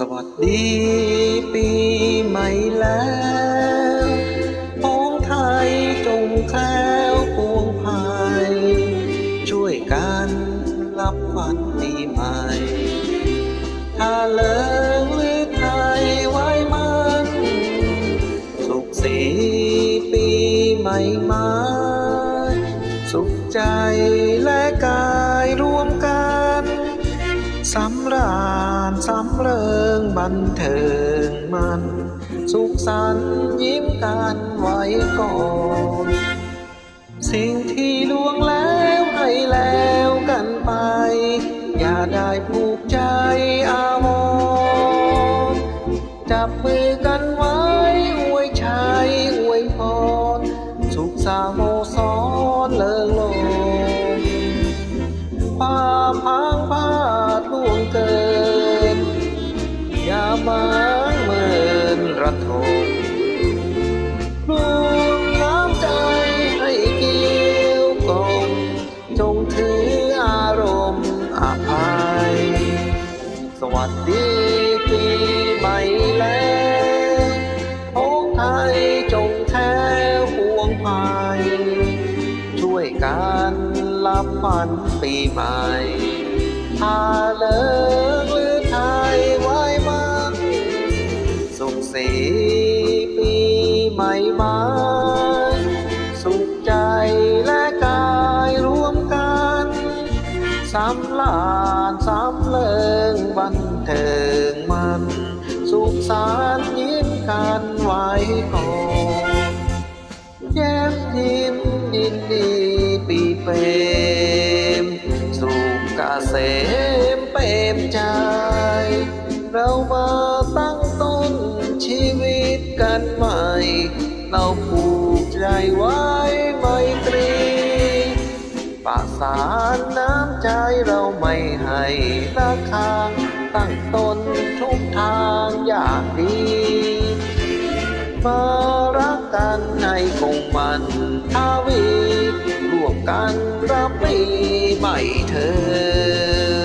สวัสดีปีใหม่แล้วพ้องไทยจงแคล้วปวงภัย ช่วยกันรับวัญปีใหม่ ถ้าเลิงหรือไทยไว้มันสุขสีปีใหม่มา สุขใจ สำราญสำเริงบันเทิงมัน สุขสันต์ยิ้มกันไว้ก่อน สิ่งที่ล่วงแล้วให้แล้วกันไป อย่าได้ผูกใจอาวรจับมือ อย่ามาเมินระทมรวมน้ำใจให้เกี่ยวกลมจงถืออารมณ์อภัย สวัสดีปีใหม่แล้วโอ้ไทยจงแท้พวงภัย ช่วยกันรับฝันปีใหม่ ใหม่มาสุขใจและกายรวมกันสำลานสำเลิงบันเทิงมัน สุขสันต์ยิ้มกันไว้ก่อนแย้มยิ้มยินดีปีเปรมสุขเกษมเปรมใจ เรามา เราผูกใจไว้ไมตรีปะสารน้ำใจเราไม่ให้ราคาตั้งตนทุกทางอยางดีมารักกันให้คงมันทาวีร่วมกันรับปีใหม่เธอ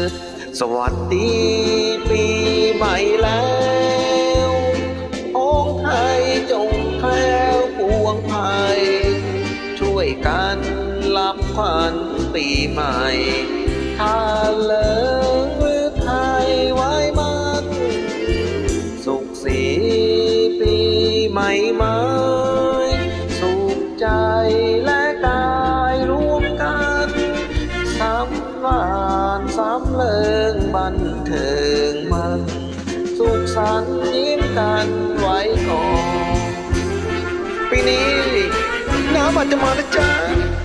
สวัสดีปีใหม่แล้ว กันรับขวัญปีใหม่ถ้าเลิงหรือไทยไว้มันสุขสีปีใหม่ไม้สุขใจและกายรวมกันสำราญสำเริงบันเทิงมัน สุขสันต์ยิ้มกันไว้ก่อนปีนี้ น้ำอ